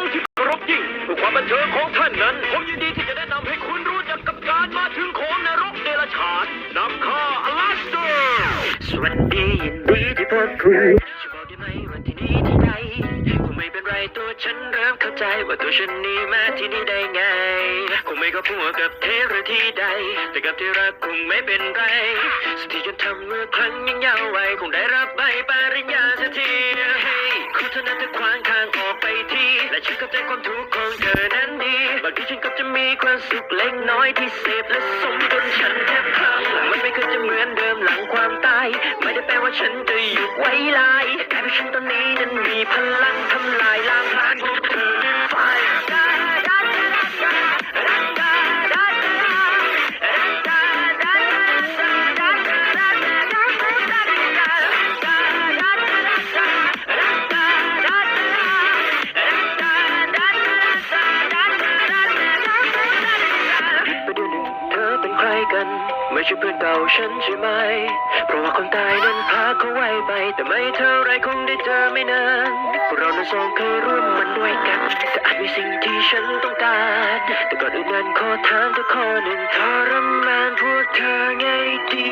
องที่เคารพยิ่งเพื่อความบันเทิงของท่านนั้น ผมยินดีที่จะแนะนำให้คุณรู้จักกับการมาถึงของนรกเดรัจฉานนำข้าอลาสเตอร์สวัสดียินดีที่พบคุณจะบอกได้ไหมว่าที่นี่ที่ไหนคงไม่เป็นไรตัวฉันเริ่มเข้าใจว่าตัวฉันนี้มาที่นี่ได้ไงคงไม่ก็พัวกับเทรือที่ใด แต่กับที่รักคงไม่เป็นไรสติจนทำเมื่อครั้งยังยาว์วัยคงได้รับใบปริญญาสักทีเฮ้ยขอเธอนั้นเธอขวาง ฉันก็ใจความทุกข์ของเธอนั้นดีบางทีฉันก็จะมีความสุขเล็กน้อยที่เสพและสมจนฉันแทบพังมันไม่เคยจะเหมือนเดิมหลังความตาย ไม่ได้แปลว่าฉันจะหยุดไว้ลายแต่ฉันตอนนี้ ไม่ใช่เพื่อนเก่าฉันใช่ไหม เพราะว่าคนตายนั้นพาเขาไว้ไป แต่ไม่เท่าไรคงได้เจอไม่นานพวกเรานั้นสองเคยร่วมมันด้วยกัน แต่อาจมีสิ่งที่ฉันต้องการ แต่ก่อนอื่นนั้นขอถามเธอข้อหนึ่งทรมานพวกเธอไงดี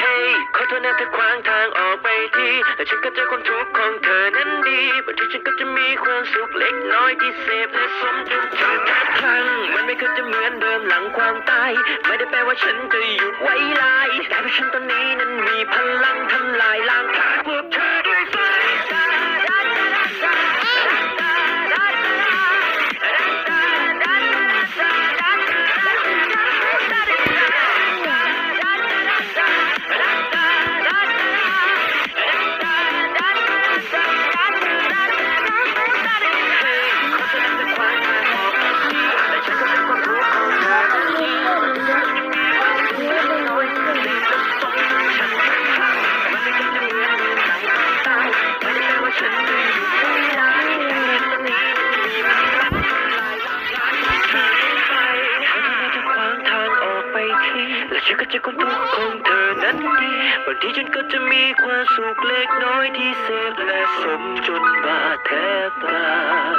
เฮ้ยขอโทษนะเธอขวางทางออก ไปทีแต่ฉันก็เจอความทุกข์ของเธอนั้นดีบางทีฉันก็จะมีความสุขเล็กน้อยที่เสพและสมจนเธอแทบครั้ง มันไม่เคยจะเหมือนเดิมหลังความตาย ไม่ได้แปลว่าฉันจะหยุดไว้ลายแต่เพราฉันตอนนี้ และฉันก็จะความทุกข์ของเธอนั้นดีบางทีฉันก็จะมีความสุขเล็กน้อยที่เสพและสมจนบาดแทบตาย